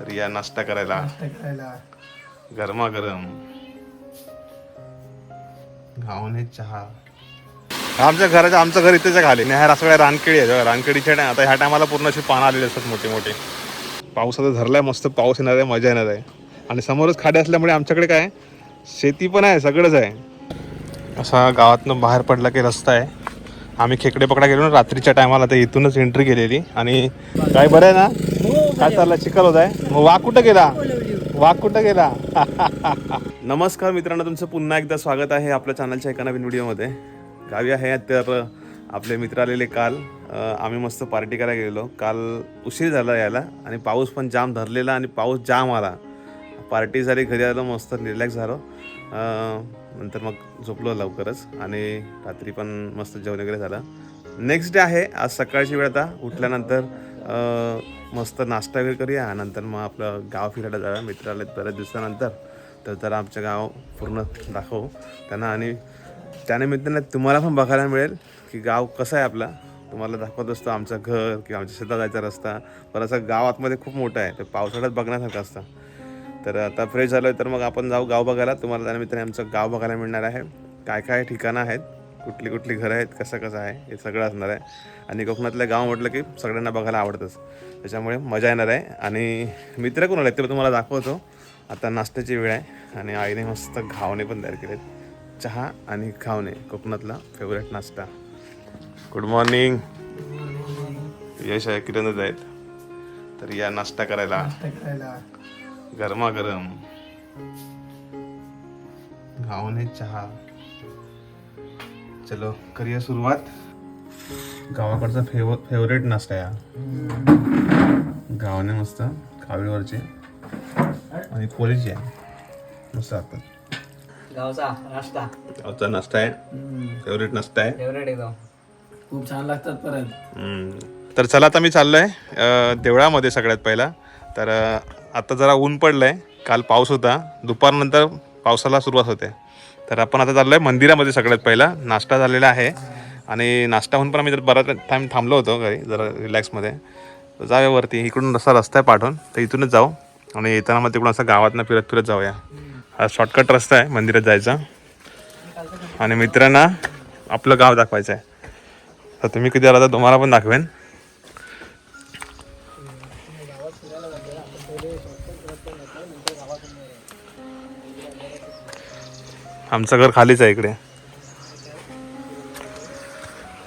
तर या नाश्ता करायला. नाश्ता करायला. गरमागरम. घावणे चहा. आमच्या घराच्या आमचं घर इथेच आहे खाली. आणि ह्या सगळ्या रानकेळी आहे. रानकेळीच्या नाही आता ह्या टायमाला पूर्ण अशी पानं आलेली असतात मोठी मोठी. पाऊस आता धरलाय मस्त पाऊस येणार आहे मजा येणार आहे. आणि समोरच खाडे असल्यामुळे आमच्याकडे काय आहे? शेती पण आहे सगळंच आहे. असा गावातनं बाहेर पडला की रस्ता आहे. आम्ही खेकडे पकडा गेलो ना रात्रीच्या टायमाला तर इथूनच एंट्री केलेली. आणि काय बरं आहे ना काय चाललं चिखल होत आहे मग वाघ कुठं गेला? वाघ कुठं गेला? नमस्कार मित्रांनो तुमचं पुन्हा एकदा स्वागत आहे आपल्या चॅनलच्या एका नवीन व्हिडिओमध्ये. गावी आहे तर आपले मित्र आलेले काल. आम्ही मस्त पार्टी करायला गेलो काल उशीर झाला यायला आणि पाऊस पण जाम धरलेला आणि पाऊस जाम आला. पार्टी झाली घरी आलो मस्त रिलॅक्स झालो. नंतर मग झोपलो लवकरच आणि रात्री पण मस्त जेवण वगैरे झालं. नेक्स्ट डे आहे आज सकाळची वेळ आता. उठल्यानंतर मस्त नाश्ता वगैरे करूया. नंतर मग आपलं गाव फिरायला जाऊया. मित्र आले बऱ्याच दिवसानंतर. तर जरा आमचं गाव पूर्ण दाखवू. त्यांना आणि त्यानिमित्ताने तुम्हाला पण बघायला मिळेल की गाव कसं आहे आपला. तुम्हाला दाखवत असतो आमचं घर किंवा आमच्या शेतात जायचा रस्ता. पण असं गाव आतमध्ये खूप मोठं आहे. ते पावसाळ्यात बघण्यासारखं असतं. तर आता फ्रेश झालो तर मग आपण जाऊ गाव बघायला. तुम्हाला त्यानिमित्ताने आमचं गाव बघायला मिळणार आहे. काय काय ठिकाणं आहेत? कुठली कुठली घरं आहेत कसं कसं आहे हे सगळं असणार आहे. आणि कोकणातलं गाव म्हटलं की सगळ्यांना बघायला आवडतंच. त्याच्यामुळे मजा येणार आहे. आणि मित्र कोण आले ते तुम्हाला दाखवतो. आता नाश्त्याची वेळ आहे आणि आईने मस्त घावणे पण तयार केलेत. चहा आणि घावणे कोकणातला फेवरेट नाश्ता. गुड मॉर्निंग यश आहे किरणच आहेत. तर या नाश्ता करायला. नाश्ता करायला. गरमागरम. घावणे चहा. चलो करूया सुरुवात. गावाकडचा फेव फेवरेट नाश्ता या. गावाने मस्त खावीवरची आणि पोळीची आहे मस्त असतात गावचा नाश्ता. गावचा नाश्ता आहे. फेवरेट नाश्ता आहे. फेवरेट एकदम. खूप छान लागतात परत. हम्म. तर चला आता मी चाललोय अं, देवळामध्ये सगळ्यात पहिला. तर अं, आता जरा ऊन पडलंय. काल पाऊस होता. दुपारनंतर पावसाला सुरुवात होते. तर आपण आता चाललो आहे मंदिरामध्ये सगळ्यात पहिला. नाश्ता झालेला आहे. आणि नाश्ता होऊन पण आम्ही जर बराच टाईम थांबलो होतो घरी जरा रिलॅक्समध्ये जाऊया वरती. इकडून रस्ता रस्ता आहे पाठवून. तर इथूनच जाऊ. आणि येताना मग तिकडून असं गावातनं फिरत फिरत जाऊया. हा शॉर्टकट रस्ता आहे मंदिरात जायचा. आणि मित्रांना आपलं गाव दाखवायचं आहे. तर तुम्ही कधी आला तर तुम्हाला पण दाखवेन. आमचं घर खालीच आहे इकडे.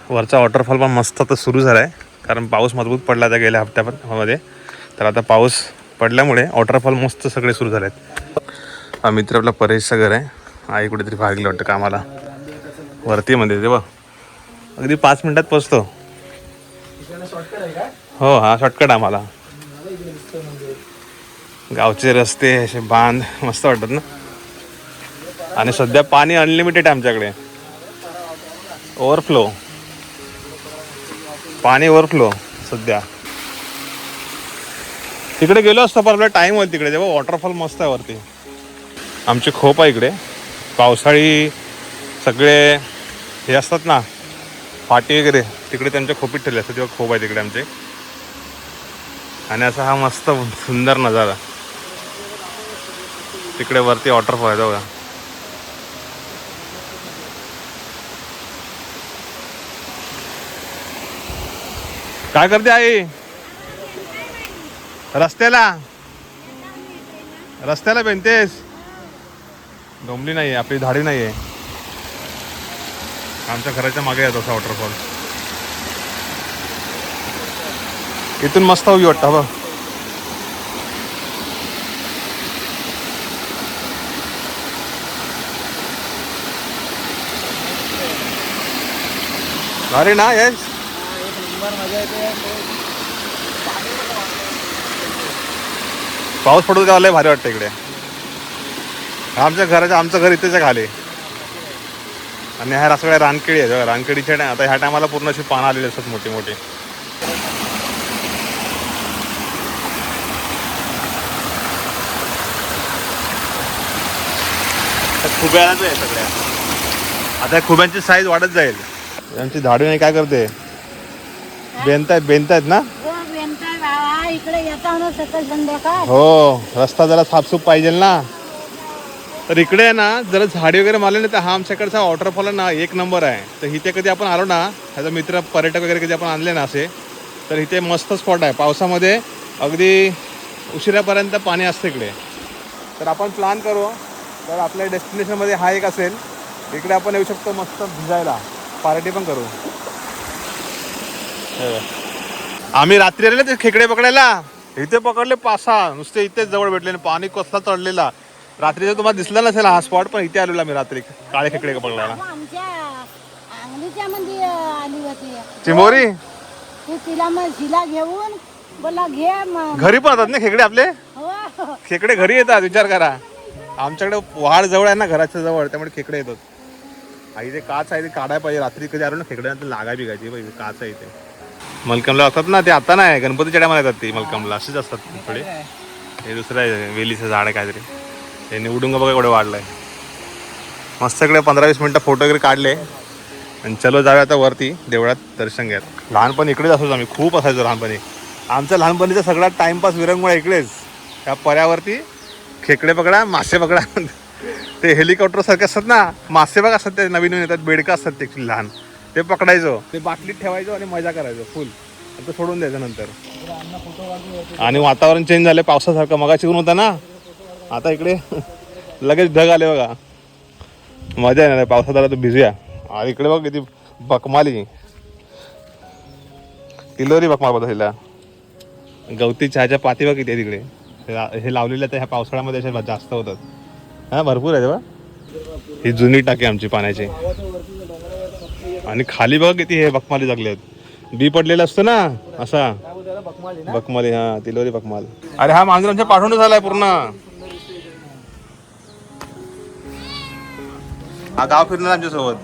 वरचा वॉटरफॉल पण मस्त आता सुरू झाला आहे कारण पाऊस मजबूत पडला आता गेल्या हप्त्यामध्ये. तर आता पाऊस पडल्यामुळे वॉटरफॉल मस्त सगळे सुरू झाले आहेत हा मित्र आपला परेशचं घर आहे. आई कुठेतरी भागली वाटतं कामाला. वरती मध्ये बघ. अगदी पाच मिनटात पोचतो. हो हा शॉर्टकट आम्हाला. गावचे रस्ते असे बांध मस्त वाटतात ना. आणि सध्या पाणी अनलिमिटेड आहे आमच्याकडे. ओव्हरफ्लो पाणी ओव्हरफ्लो सध्या. तिकडे गेलो असतो पण आपला टाईम होईल तिकडे. जेव्हा वॉटरफॉल मस्त आहे वरती. आमची खोप आहे इकडे. पावसाळी सगळे हे असतात ना फाटी वगैरे तिकडे त्यांच्या खोपीत ठेवले असतात. तेव्हा खोप आहे तिकडे आमचे. आणि असा हा मस्त सुंदर नजारा. तिकडे वरती वॉटरफॉल आहे बघा. काय करते आई? रस्त्याला? रस्त्याला बेनतेस डोंबली नाही आपली धाडी नाही आहे आमच्या घराच्या मागे आहे तसा वॉटरफॉल इथून मस्त होई वाटतं बघ अरे ना यश पाऊस पडतो का लय भारी वाटतं इकडे. आमच्या घराच्या आमचं घर इथेच आहे खाली. आणि ह्या सगळ्या रानकेळी आहे. बघा, रानकेळीच्या आता ह्या टायमाला पूर्ण अशी पानं आलेली असतात मोठी मोठी. खुब्यालाच आहे सगळ्या. आता खुब्यांची साईज वाढत जाईल. यांची झाडे नाही काय करते? बेनतायत बेनतायत ना? हो बेनता बाबा इकडे येता ना सकाळ संध्याकाळ हो रस्ता जरा साफसूफ पाहिजे ना. तर इकडे आहे ना जरा झाडी वगैरे मारले ना तर हा आमच्याकडचा वॉटरफॉल ना एक नंबर आहे. तर इथे कधी आपण आलो ना ह्याचा मित्र पर्यटक वगैरे कधी आपण आणले ना असे तर इथे मस्त स्पॉट आहे. पावसामध्ये अगदी उशिरापर्यंत पाणी असतं इकडे. तर आपण प्लॅन करू. तर आपल्या डेस्टिनेशनमध्ये हा एक असेल. इकडे आपण येऊ शकतो मस्त भिजायला. पार्टी पण करू. हे. आम्ही रात्री आले ना ते खेकडे पकडायला. इथे पकडले पासा. नुसते इथेच जवळ भेटले पाणी कसला चढलेला. रात्रीचं तुम्हाला दिसला नसेल हा स्पॉट पण इथे आलेला मी रात्री काळे खेकडे होती. चिंबोरी? तिला घेऊन बोला घे मग घरी पण येतात ना खेकडे आपले? हो. खेकडे घरी येतात विचार करा. आमच्याकडे वाड जवळ आहे ना घराच्या जवळ त्यामुळे खेकडे येतात. आई ते काच आहे ते काढायला पाहिजे. रात्री कधी आलो ना खेकड्यांना लागाय बिगायची. पाहिजे काच आहे ते. मलकमला असतात ना ते आता नाही गणपतीच्या टायमाला येतात ते मलकमला. असेच असतात थोडे. हे दुसरं आहे वेलीचं झाड आहे काहीतरी. हे निवडून बघा एवढं वाढलंय. मस्त इकडे पंधरा वीस मिनटं फोटो वगैरे काढले. आणि चलो जाऊया आता वरती देवळात दर्शन घ्या लहानपणी इकडेच असायचो आम्ही खूप असायचो लहानपणी. आमच्या लहानपणीचा सगळा टाइमपास विरंगुळा इकडेच. त्या पर्यावरती खेकडे पकडा मासे पकडा. ते हेलिकॉप्टर सारखे असतात ना मासे बघ असतात ते नवीन नवीन येतात बेडका असतात ते लहान. ते पकडायचो. ते बाटलीत ठेवायचो आणि मजा करायचो फुल आणि ते सोडून द्यायचं नंतर. आणि वातावरण चेंज झालं पावसासारखं. मगा शिकून होता ना? आता इकडे लगेच ढग आले बघा. मजा येणार आहे. पावसात आला तर भिजूया. आणि इकडे बघ किती बकमाली. किलोरी बकमाल बघा गवती चहाच्या पाती बघ किती तिकडे हे लावलेले तर ह्या पावसाळ्यामध्ये असे जास्त होतात. हा भरपूर आहे तेव्हा ही जुनी टाकी आमची पाण्याची. आणि खाली बघ किती हे बकमाली जगले आहेत. बी पडलेलं असतं ना असा. बकमाली हा तिलोरी बकमाल. अरे हा मांजर आमच्या पाठवून झालाय पूर्ण. हा गाव फिरणार आमच्यासोबत.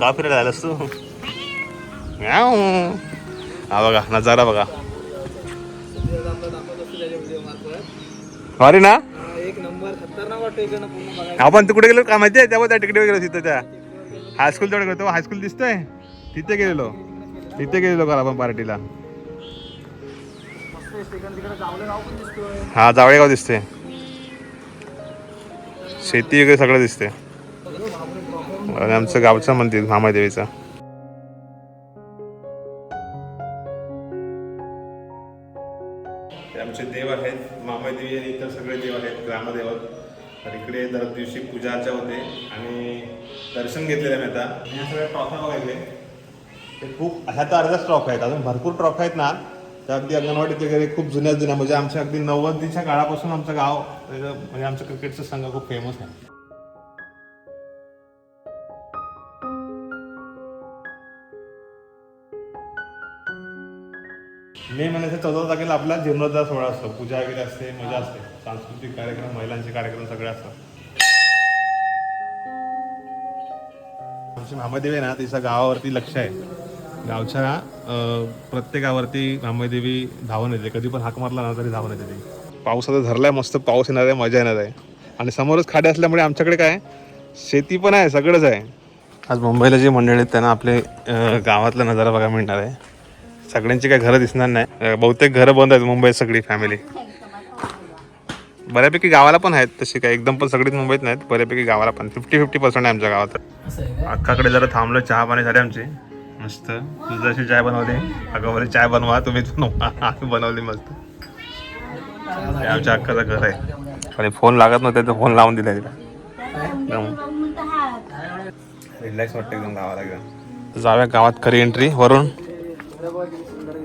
गाव फिरायला आलास तू. हा बघा नजारा बघा. अरे ना? आपण तिकडे गेलो का माहिती आहे? तेव्हा त्या तिकडे गेलो तिथं त्या. हायस्कूल तेवढं करतो. हायस्कूल दिसतंय. तिथे गेलेलो. तिथे गेलेलो का आपण पार्टीला हा जावळेगाव दिसते शेती वगैरे सगळं दिसते आणि आमचं गावचं मंदिर मामादेवीचं ते आमचे देव आहेत. मामादेवी आणि इतर सगळे देव आहेत. ग्रामदेवत. तर इकडे दर दिवशी पूजाच्या होते आणि दर्शन घेतलेलं मी आता. या सगळ्या ट्रॉफ्या बघायचे ते खूप ह्या तर अर्ध्याच ट्रॉफी आहेत. अजून भरपूर ट्रॉफ्या आहेत ना. त्या अगदी अंगणवाडीत वगैरे खूप जुन्या जुन्या. म्हणजे आमच्या अगदी नव्वदीच्या काळापासून आमचं गाव त्याचं- म्हणजे आमचं क्रिकेटचं संघ खूप फेमस आहे. मे महिन्याच्या चौदा तारखेला आपला जीर्णोद्धार सोहळा असतो. पूजा वगैरे असते मजा असते. सांस्कृतिक कार्यक्रम महिलांचे कार्यक्रम सगळे असतात. आमची आहे ना तिच्या गावावरती लक्ष आहे. गावच्या प्रत्येकावरती महादेवी धावून येते. कधी पण हाक मारला ना तरी धावून येते ती. पाऊस आता धरलाय मस्त पाऊस येणार आहे मजा येणार आहे. आणि समोरच खाडे असल्यामुळे आमच्याकडे काय शेती पण आहे सगळंच आहे. आज मुंबईला जी मंडळी आहेत त्यांना आपले गावातला नजारा बघा मिळणार आहे. सगळ्यांची काही घरं दिसणार नाही. बहुतेक घरं बंद आहेत मुंबईत सगळी फॅमिली बऱ्यापैकी गावाला पण आहेत तशी काय एकदम पण सगळीच मुंबईत नाहीत बऱ्यापैकी गावाला पण. फिफ्टी फिफ्टी पर्सेंट आहे आमच्या गावात. अक्काकडे जरा थांबलो चहा पाणी झाले आमची. मस्त. दुधाची चाय बनवली अगं बोले चाय बनवा आम्ही बनवली मस्त. हे आमच्या अक्काचं घर आहे. आणि फोन लागत नव्हते तर फोन लावून दिला तिला. रिलॅक्स वाटतं एकदम गावाला घेऊन जाऊया गावात खरी एंट्री वरून.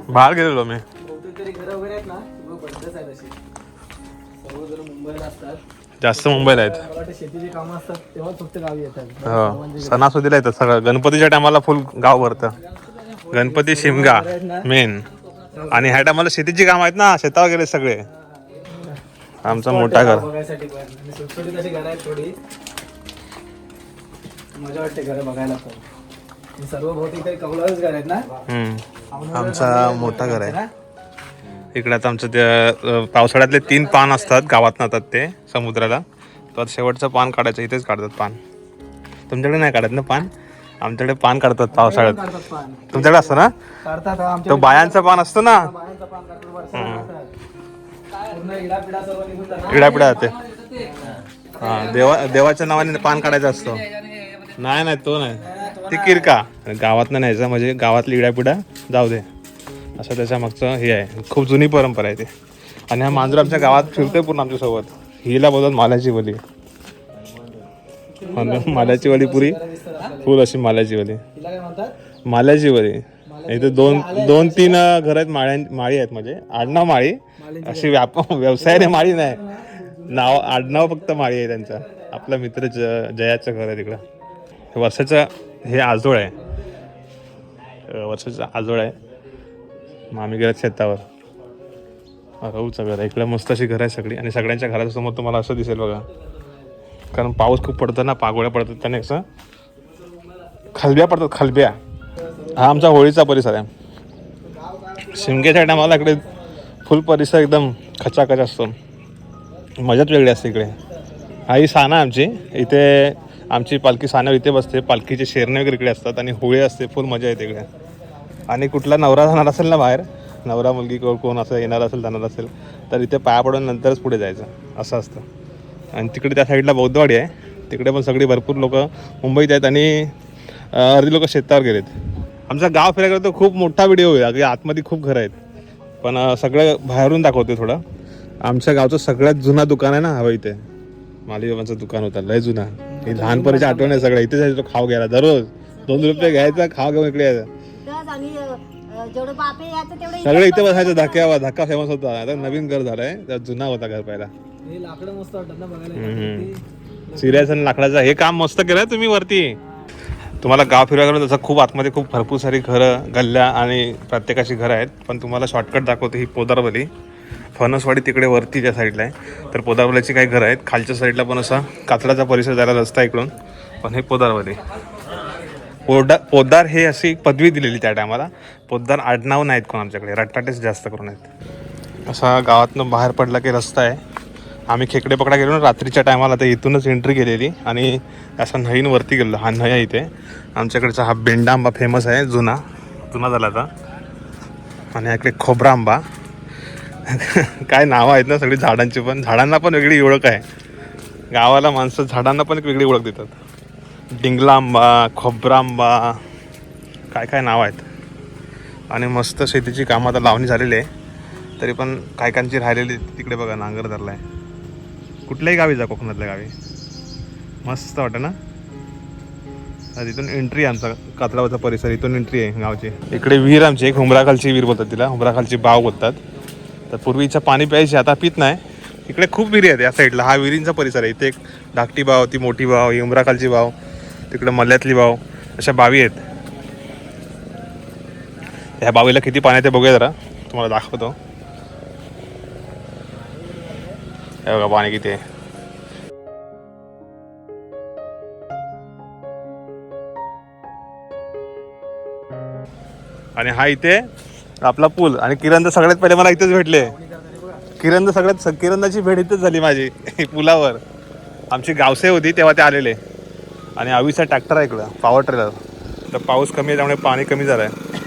बाहेर गेलेलो मी. जास्त मुंबईला आहेत. हो. सणासुदीला येतात सगळं. गणपतीच्या टायमाला फुल गाव भरतं. गणपती शिमगा मेन. आणि ह्या टायमाला शेतीची कामं आहेत ना शेता वगैरे सगळे. आमचं मोठा घर. मजा वाटते घरं बघायला सर्व बहुतेक काही कौलाच घर आहेत ना? हम्म. आमचा मोठा घर आहे. इकडे आता आमचं ते अं, पावसाळ्यातले तीन पान असतात गावात येतात ते समुद्राला. तर शेवटचं पान काढायचं इथेच काढतात पान. तुमच्याकडे नाही काढत ना पान? आमच्याकडे पान काढतात पावसाळ्यात. काढतात पान. तुमच्याकडे असतं ना? काढतात हा, आमच्या तो बायांचं पान असतं ना? बायांचं पान काढतात वर्षाला काढतात. पूर्ण इडा पिडा सर्व निघून जातात. इडापिडा ते हा देवा देवाच्या नावाने पान काढायचं असतो. नाही नाही तो नाही. ती किरका. गावात न्यायचा म्हणजे गावातली इडापिडा जाऊ दे. असं त्याच्या मागचं हे आहे. खूप जुनी परंपरा आहे ते. आणि हा मांजर आमच्या गावात फिरतोय पूर्ण आमच्यासोबत. हिला बोलतात मालाची वली. मालाची वली पुरी. फुल अशी मालाची वली. मालाची वली. माल्याची इथे दोन दोन तीन घर आहेत माळ्या माळी आहेत म्हणजे आडनाव माळी. अशी व्याप व्यवसायाने माळी नाही. नाव आडनाव फक्त माळी आहे त्यांचा. आपला मित्र ज जयाचं घर आहे तिकडं. वर्षाचं हे आजोळ आहे. वर्षाचा वर्षाचं आजोळ आहे. मामी गेल्यात शेतावर. राहूचं घर आहे इकडं मस्त अशी घर आहे सगळी. आणि सगळ्यांच्या घरासमोर तुम्हाला असं दिसेल बघा. कारण पाऊस खूप पडतो ना पागोळ्या पडतात त्याने असं. खलब्या पडतात खलब्या. हा आमचा होळीचा परिसर आहे. शिमग्याच्या टायमाला इकडे फुल परिसर एकदम खचाखच असतो. मजाच वेगळी असते इकडे. हा ही साना आहे आमची. इथे आमची पालखी सानव इथे बसते. पालखीचे शेरणे वगैरे इकडे असतात आणि होळी असते. फुल मजा येते इकडे. आणि कुठला नवरा जाणार असेल ना बाहेर नवरा मुलगी कोण कोण असं येणार असेल जाणार असेल तर इथे पाया पडून नंतरच पुढे जायचं. असं असतं. आणि तिकडे त्या साईडला बौद्धवाडी आहे. तिकडे पण सगळी भरपूर लोक मुंबईत आहेत आणि अर्धी लोक शेतावर गेलेत. आमचा गाव फिरायला तर खूप मोठा व्हिडिओ होईल अगदी आतमध्ये खूप घरं आहेत. पण सगळं बाहेरून दाखवते थोडं. आमच्या गावचं सगळ्यात जुना दुकान आहे ना हवं इथे. मालीबाबांचं दुकान होतं. लय जुना. ही लहानपणीची आठवण आहे सगळं. इथे जायचं खाऊ घ्यायला दररोज दोन रुपये घ्यायचा खाऊ घेऊन इकडे यायचं. तर सगळं इथे बसायचं. धक्क्यावर धक्का फेमस होता. आता नवीन घर झालंय त्यात जुना होता घर पहिला. हे लाकडं मस्त वाटतात ना बघायला. सिरियस आणि लाकडाचं हे काम मस्त केलंय तुम्ही वरती. तुम्हाला गाव फिरायला गेलं तसं खूप आतमध्ये खूप भरपूर सारी घरं गल्ल्या आणि प्रत्येकाची घरं आहेत. पण तुम्हाला शॉर्टकट दाखवते ही पोदारवली फणसवाडी तिकडे वरती त्या साईडला आहे तर पोदारवाल्याची काही घरं आहेत. खालच्या साईडला पण असा कातळाचा परिसर जायला रस्ता इकडून. पण हे पोदारवाले. पोडा पोद्दार हे अशी एक पदवी दिलेली त्या टायमाला. पोद्दार आडनाव नाहीत कोण आमच्याकडे. रट्टाटेच जास्त करून आहेत. असा गावातनं बाहेर पडला की रस्ता आहे. आम्ही खेकडे पकडा गेलो ना रात्रीच्या टायमाला तर इथूनच एंट्री केलेली आणि असा नवीन वरती गेलो. हा नया इथे. आमच्याकडचा हा बेंडा आंबा फेमस आहे जुना. जुना झाला आता. आणि इकडे खोबरा आंबा काय नावं आहेत ना सगळी झाडांची पण? झाडांना पण वेगळी ओळख आहे. गावाला माणसं झाडांना पण एक वेगळी ओळख देतात. डिंगला आंबा खोबरा आंबा काय काय नावं आहेत? आणि मस्त शेतीची कामं आता लावणी झालेली आहे. तरी पण काय कांची राहिलेली तिकडे बघा नांगर आहे कुठल्याही गावी जा कोकणातल्या गावी. मस्त वाटतं ना? तिथून एंट्री आहे आमचा कातरावचा परिसर इथून एंट्री आहे गावची. इकडे विहीर आमची एक हुमराखालची विहीर बोलतात तिला. हुमराखालची बाव बोलतात. तर पूर्वीचं पाणी प्यायची आता पित नाही. इकडे खूप विहिरी आहेत या साईडला. हा विहिरींचा परिसर आहे. इथे एक धाकटी बाव ती मोठी बाव उमराखालची बाव तिकडे मल्ल्यातली बाव अशा बावी आहेत. ह्या बावीला किती पाणी आहे ते बघूया जरा. तुम्हाला दाखवतो. हे बघा पाणी किती आहे. आणि हा इथे आपला पूल. आणि किरण तर सगळ्यात पहिले मला इथेच भेटले. किरण तर सगळ्यात किरणची भेट इथेच झाली माझी पुलावर. आमची गावसे होती तेव्हा ते आलेले. आणि आवीचा ट्रॅक्टर आहे इकडं पॉवर ट्रेलर तर पाऊस कमी आहे त्यामुळे पाणी कमी झालं आहे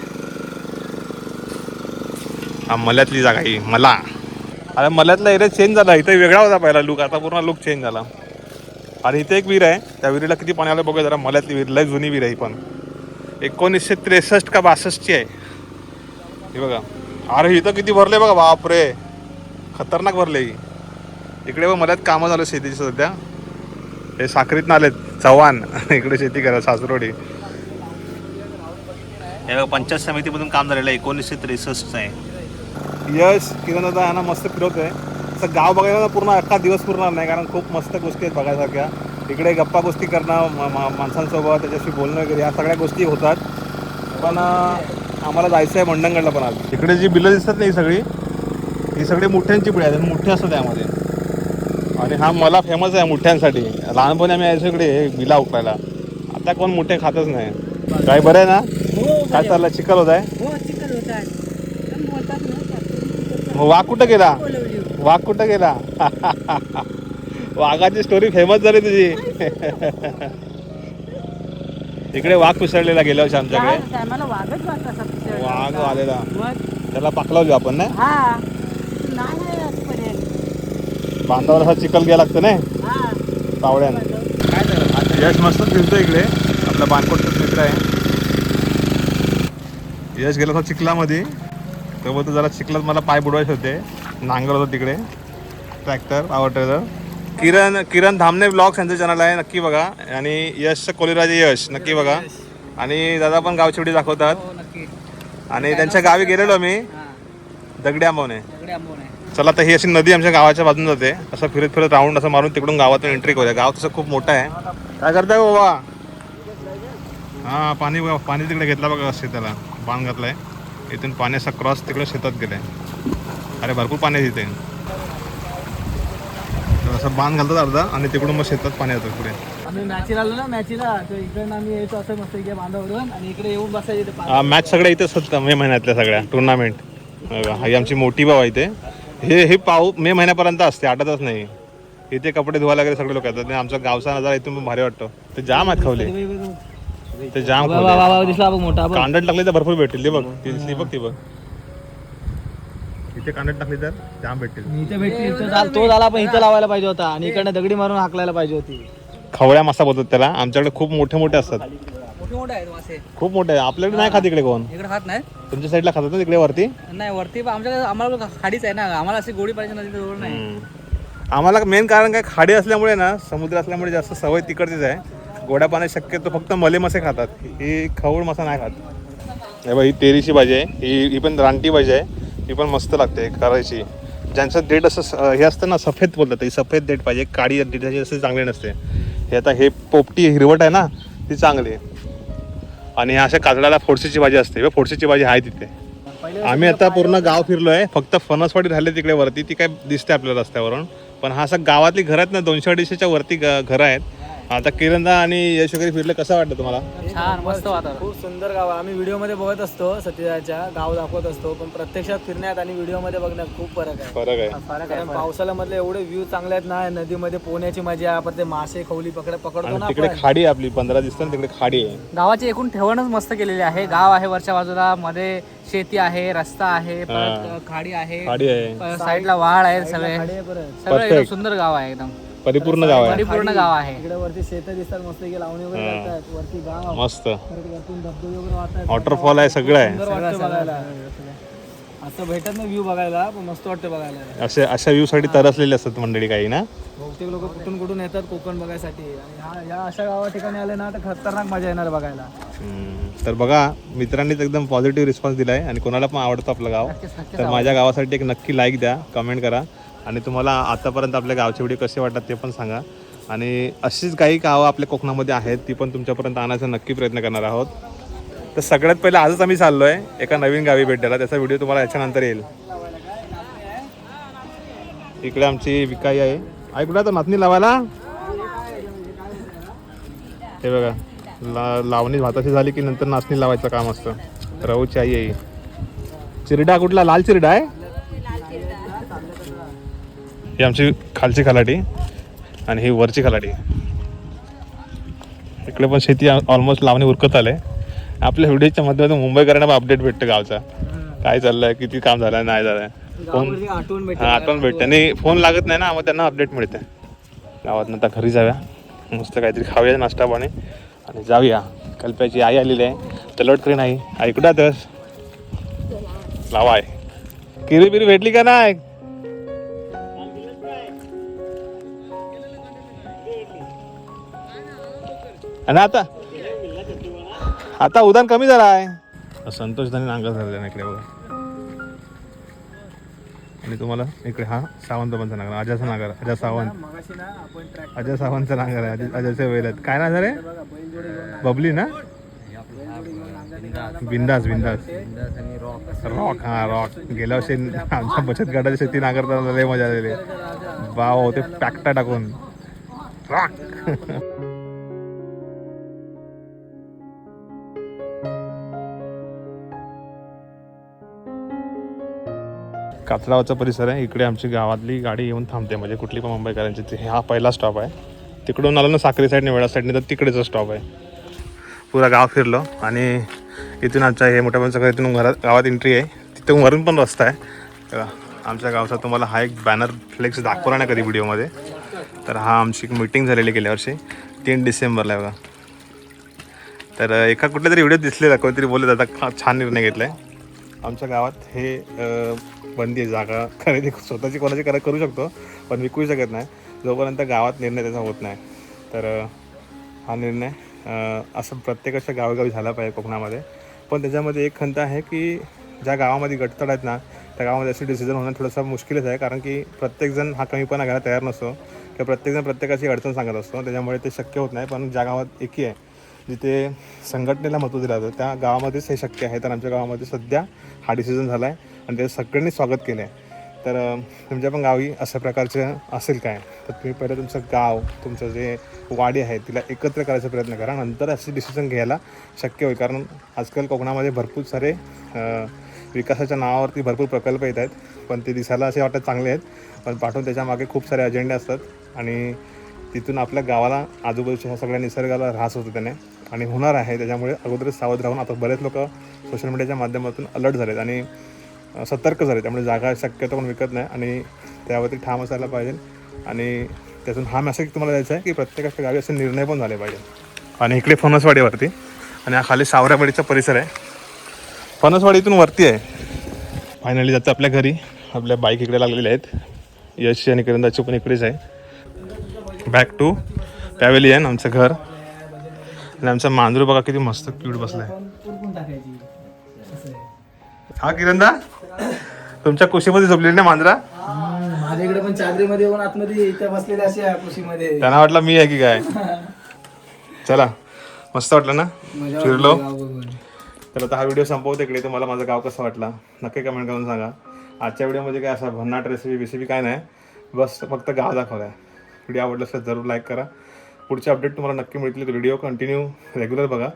हा मल्यातली जागा ही मला. अरे मल्यातला एरिया चेंज झाला. इथे वेगळा होता पहिला लुक आता पूर्ण लुक चेंज झाला. आणि इथे एक विहीर आहे त्या विहिरीला किती पाणी आलं बघूया जरा. मल्यातली विहीर लय जुनी विहीर आहे पण. एकोणीसशे त्रेसष्ट का बासष्टची आहे. हे बघा. अरे इथं किती भरले बघा बापरे. खतरनाक भरले ही. इकडे बघ मल्यात कामं झालं शेतीची सध्या. हे साखरीत आलेत चव्हाण. इकडे शेती करा सासरोडी. हे बघा पंचायत समितीमधून काम झालेलं आहे एकोणीसशे त्रेसष्टचं आहे. यश किरण दादा यांना मस्त फिरवतोय. असं गाव बघायला पूर्ण अख्खा दिवस पुरणार नाही कारण खूप मस्त गोष्टी आहेत बघायसारख्या. इकडे गप्पा गोष्टी करणं माणसांसोबत त्याच्याशी बोलणं वगैरे या सगळ्या गोष्टी होतात. पण आम्हाला जायचं आहे मंडणगडला पण आज. इकडे जी बिलं दिसतात नाही सगळी ही सगळी मुठ्यांची बिळं आहेत आणि मुठ्ठे असतात त्यामध्ये आणि हा मला फेमस आहे मुठ्यांसाठी. लहानपणी आम्ही यायचो इकडे हे बिला उकळायला. आता कोण मुठे खातच नाही. काय बरं आहे ना? काय चाललं? चिकल होत आहे? हो ना वाघ कुठं गेला? वाघ कुठं गेला? वाघाची स्टोरी फेमस झाली तुझी. इकडे वाघ पिसळलेला गेल्या वर्षी आमच्याकडे. त्या टायमाला वाघच वाटत असा पिसळला वाघ होता. आलेला त्याला पाकलावली आपण ना हा. नाही आजपर्यंत. बांधावर असा चिखल घ्यायला लागतं ना हा. तावड्यानं. काय झालं यश मस्त फिरतो इकडे. आपला बानकोटचा मित्र आहे. यश गेला होता चिखलामध्ये. तो बोलतो जरा चिखलात मला पाय बुडवायचे होते. नांगर होतं तिकडे. Tractor power trailer Kiran Kiran Dhamne blogs यांचं चॅनल आहे नक्की बघा. आणि यश कोलीराजे यश नक्की बघा. आणि दादा पण गावची व्हिडिओ दाखवतात. हो आणि त्यांच्या गावी गेलेलो मी. दगडी आंबवणे चला तर ही अशी नदी आमच्या गावाच्या बाजून जाते. असं फिरत फिरत राऊंड असं मारून तिकडून गावातून एंट्री करूया. गाव तसं खूप मोठं आहे. काय करताय हो बाबा? हा पाणी बघा पाणी तिकडे घेतला बघा त्याला. बाण घातलाय. इथून पाणी असं क्रॉस तिकडे शेतात गेलंय. अरे भरपूर पाणी तिथे. असं बाण घालतात अर्धा आणि तिकडून मग शेतात पाणी येतं पुढे. आम्ही मॅचीला आलो ना मॅचीला तर इकडनं आम्ही यायचो असं मस्त इकडे बांधावरून आणि इकडे येऊन बसायचे ते पाणी. मॅच सगळ्या इथेच होतं मे महिन्यातल्या सगळ्या टुर्नामेंट ही आमची मोठी भाव आहे इथे. हे हे पाऊ मे महिन्यापर्यंत असते आठतच नाही. इथे कपडे धुवायला वगैरे सगळे लोक येतात. आमचा गावचा नजारा इथून भारी वाटतो. ते जाम आहेत खवले ते जाम दिसला बघ मोठा कांदट टाकली तर भरपूर भेटतील. ते बघ ती दिसली बघ ती बघ. इथे कांदट टाकली तर जाम भेटतील. इथे भेटली इथं झाला- तो झाला पण इथं लावायला पाहिजे होता आणि इकडनं दगडी मारून हाकलायला पाहिजे होती. खवळ्या मासा बोलतात त्याला. आमच्याकडे खूप मोठे मोठे असतात. मोठे मोठे आहेत मासे. खूप मोठे आहे. आपल्याकडे नाही खात इकडे कोण? इकडे खात नाही. तुमच्या साईडला खातात ना तिकडे वरती? नाही वरती पण आमच्याकडे आम्हाला खाडीच आहे ना. आम्हाला अशी गोडी पाहिजे नदी जवळ नाही. आम्हाला मेन कारण काय खाडी असल्यामुळे ना समुद्र असल्यामुळे जास्त सवय तिकडचीच आहे. गोड्या पाण्यात शक्यतो फक्त मले मासे खातात. ही खवळ मासा नाही खात. हे बघ ही तेरीची भाजी आहे. ही ही पण रानटी भाजी आहे. ही पण मस्त लागते करायची. ज्यांचं डेट असं स- हे असतं ना सफेद बोलतात ही सफेद डेट पाहिजे काळी डेटाची असं चांगली नसते. हे आता हे पोपटी हिरवट आहे ना ती चांगली आहे. आणि अशा काजळाला फोडशीची भाजी असते फोडशीची भाजी आहे तिथे. आम्ही आता पूर्ण गाव फिरलो आहे फक्त फणसवाडी राहिले तिकडे वरती ती काय दिसते आपल्या रस्त्यावरून. पण हा असं गावातली घर आहेत ना दोनशे अडीचशेच्या वरती घर आहेत. आता किरणदा आणि यश वगैरे फिरले कसं वाटतं तुम्हाला? छान मस्त वातावरण. खूप सुंदर गाव आहे. आम्ही व्हिडिओमध्ये बघत असतो सत्यजाच्या गाव दाखवत असतो पण प्रत्यक्षात फिरण्यात आणि व्हिडिओमध्ये बघण्यात खूप फरक आहे. फरक आहे. फरक आहे पावसाळ्यामधले एवढे व्ह्यू चांगले आहेत ना नदीमध्ये पोहण्याची मजा आपण ते मासे खवली पकड पकडतो आणि ना तिकडे आपण. खाडी आहे आपली पंधरा दिसतं तिकडे खाडी आहे. गावाची एकूण ठेवणच मस्त केलेली आहे. गाव आहे वरच्या बाजूला मध्ये शेती आहे रस्ता आहे परत हा. खाडी आहे. खाडी आहे. परत साईडला वाळ आहे सगळे. खाडी आहे परत. सगळं एकदम. सुंदर गाव आहे एकदम. परिपूर्ण गाव आहे. परिपूर्ण गाव आहे. इकडे वरती शेत दिसतात मस्त इकडे लावणी वगैरे हा. करतात. वरती गाव. मस्त. परत वरतून धबधबे वगैरे वाहतात. वॉटरफॉल आहे सगळं आहे. सुंदर वाटतं बघायला. असं भेटत नाही व्ह्यू बघायला पण मस्त वाटतं बघायला. असे अशा व्ह्यू साठी तरसलेले असतात मंडळी काही ना? बहुतेक लोक कुठून कुठून येतात कोकण बघायसाठी. आणि या अशा गावा ठिकाणी आले ना तर खतरनाक मजा येणार बघायला. हम्म. तर बघा मित्रांनीच एकदम पॉझिटिव्ह रिस्पॉन्स दिलाय आणि कोणाला पण आवडतं आपलं गाव तर माझ्या गावासाठी एक नक्की लाईक द्या कमेंट करा. आणि तुम्हाला आतापर्यंत आपल्या गावचे व्हिडिओ कसे वाटतात ते पण सांगा. आणि अशीच काही गावं आपल्या कोकणामध्ये आहेत ती पण तुमच्यापर्यंत आणायचा नक्की प्रयत्न करणार आहोत. तर सगळ्यात पहिलं आजच आम्ही चाललो आहे एका नवीन गावी भेट द्यायला. त्याचा व्हिडिओ तुम्हाला याच्यानंतर येईल. इकडे आमची विकाई आहे. ऐकूया तर नातनी लावायला? हे बघा ला लावणी भाताची झाली की नंतर नाचणी लावायचं काम असतं. रवूची आई आहे चिरडा कुठला? लाल चिरडा आहे? ही आमची खालची खलाटी आणि ही वरची खलाटी. इकडे पण शेती ऑलमोस्ट लावणी उरकत आले. आपल्या व्हिडिओच्या माध्यमातून मुंबईकरांना अपडेट भेटतं गावचा. काय चाललंय किती काम झालंय नाही झालंय. फोन आठवण भेटते हा आणि फोन लागत नाही ना मग त्यांना अपडेट मिळते. गावात आता घरी जाऊया. मस्त काहीतरी खाऊया नाश्ता पाणी. आणि जाऊया. कल्प्याची आई आलेली आहे. तलट आई आई कुठं आहातस लावा आहे किरी बिरी भेटली का नाही? आणि आता? आता उदान कमी झालं आहे संतोष धानी नांगर झालेला इकडे बघा. आणि तुम्हाला इकडे हा सावंतपंचा नांगर अजयचा नागर अजय सावंत. अजय सावंतचा नांगर आहे अजय अजयचे वेल आहेत. काय नागर आहे? बबली ना? बिंदास बिंदास. रॉक हा रॉक. गेल्या वर्षी आमच्या बचत गटाच्या शेती नांगरताना लय मजा आलेली वाव ते पॅकटा टाकून. रॉक कात्रावाचा परिसर आहे. इकडे आमची गावातली गाडी येऊन थांबते. म्हणजे कुठली पण मुंबईकरांची. ती- हा पहिला स्टॉप आहे. तिकडून आलं ना साखरी साईडने वेळा साईडने तर तिकडेचा स्टॉप आहे. पुरा गाव फिरलो. आणि इथून आमच्या हे मोठ्या माणसाकडे इथून घरात गावात एंट्री आहे. तिथून वरून पण रस्ता आहे. आमच्या गावचा तुम्हाला हा एक बॅनर फ्लेक्स दाखवला नाही कधी व्हिडिओमध्ये तर हा आमची एक मीटिंग झालेली गेल्या वर्षी. तीन डिसेंबरला आहे बघा. तर एका कुठल्या तरी व्हिडिओ दिसलेला. कोणीतरी बोलले दादा छान निर्णय घेतला आहे आमच्या गावात हे बंदी आहे जागा खरेदी स्वतःची कोणाची करा करू शकतो पण विकू शकत नाही. जोपर्यंत गावात निर्णय त्याचा होत नाही. तर हा निर्णय असं प्रत्येकाच्या गावोगावी झाला पाहिजे कोकणामध्ये. पण त्याच्यामध्ये एक खंत आहे की ज्या गावामध्ये गटतड आहेत ना त्या गावामध्ये असे डिसिजन होणं थोडंसं मुश्किलच आहे. कारण की प्रत्येकजण हा कमीपणा घ्यायला तयार नसतो. किंवा प्रत्येकजण प्रत्येकाची अडचण सांगत असतो. त्याच्यामुळे ते शक्य होत नाही. पण ज्या गावात एकी आहे जिथे संघटनेला महत्त्व दिलं जातं त्या गावामध्येच हे शक्य आहे. तर आमच्या गावामध्ये सध्या हा डिसिजन झाला आहे आणि त्याचं सगळ्यांनी स्वागत केलं आहे तर तुमच्या पण गावी अशा प्रकारचे असेल काय? तर तुम्ही पहिलं तुमचं गाव तुमचं जे वाडी आहे तिला एकत्र करायचा प्रयत्न करा नंतर असे डिसिजन घ्यायला शक्य होईल. कारण आजकाल कोकणामध्ये भरपूर सारे विकासाच्या नावावरती भरपूर प्रकल्प येत आहेत. पण ते दिसायला असे वाटत चांगले आहेत. पण पाठवून त्याच्यामागे खूप सारे अजेंडे असतात. आणि तिथून आपल्या गावाला आजूबाजूच्या ह्या सगळ्या निसर्गाला ऱ्हास होतो त्याने. आणि होणार आहे. त्याच्यामुळे अगोदरच सावध राहून आता बरेच लोक सोशल मीडियाच्या माध्यमातून अलर्ट झालेत आणि सतर्क झाले त्यामुळे जागा शक्यतो पण विकत नाही आणि त्यावरती ठाम असायला पाहिजे. आणि त्यातून हा मेसेज तुम्हाला द्यायचा आहे की प्रत्येकाच्या गावी असे निर्णय पण झाले पाहिजे आणि इकडे फणसवाडीवरती आणि हा खाली सावरावाडीचा परिसर आहे. फणसवाडीतून वरती आहे. फायनली जातं आपल्या घरी. आपल्या बाईक इकडे लागलेल्या आहेत. यश आणि किरंदाची पण इकडेच आहे. बॅक टू पॅवेलियन आमचं घर. आणि आमचा मांजरू बघा किती मस्त क्यूट बसलाय. हा किरंदा तुमच्या कुशीमध्ये झोपलेली ना मांजरा? माझ्याकडे पण चादरीमध्ये येऊन आतमध्ये इथे बसलेले असे कुशीमध्ये त्यांना वाटलं मी आहे की काय? चला मस्त वाटलं ना? फिरलो. तर आता हा व्हिडिओ संपवतो इकडे. तुम्हाला माझा गाव कसा वाटला? नक्की कमेंट करून सांगा. आजच्या व्हिडिओमध्ये काय असा भन्नाट रेसिपी बिसिपी काय नाही. बस फक्त गाव दाखवला आहे व्हिडिओ आवडला असेल जरूर लाईक करा. पुढचे अपडेट तुम्हाला नक्की मिळतील व्हिडिओ कंटिन्यू रेग्युलर बघा.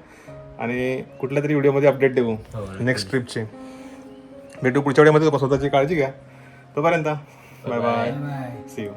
आणि कुठल्या तरी व्हिडिओमध्ये अपडेट देऊ. नेक्स्ट ट्रिपची भेटू पुढच्या व्हिडिओमध्ये स्वतःची काळजी घ्या. तोपर्यंत bye bye bye see you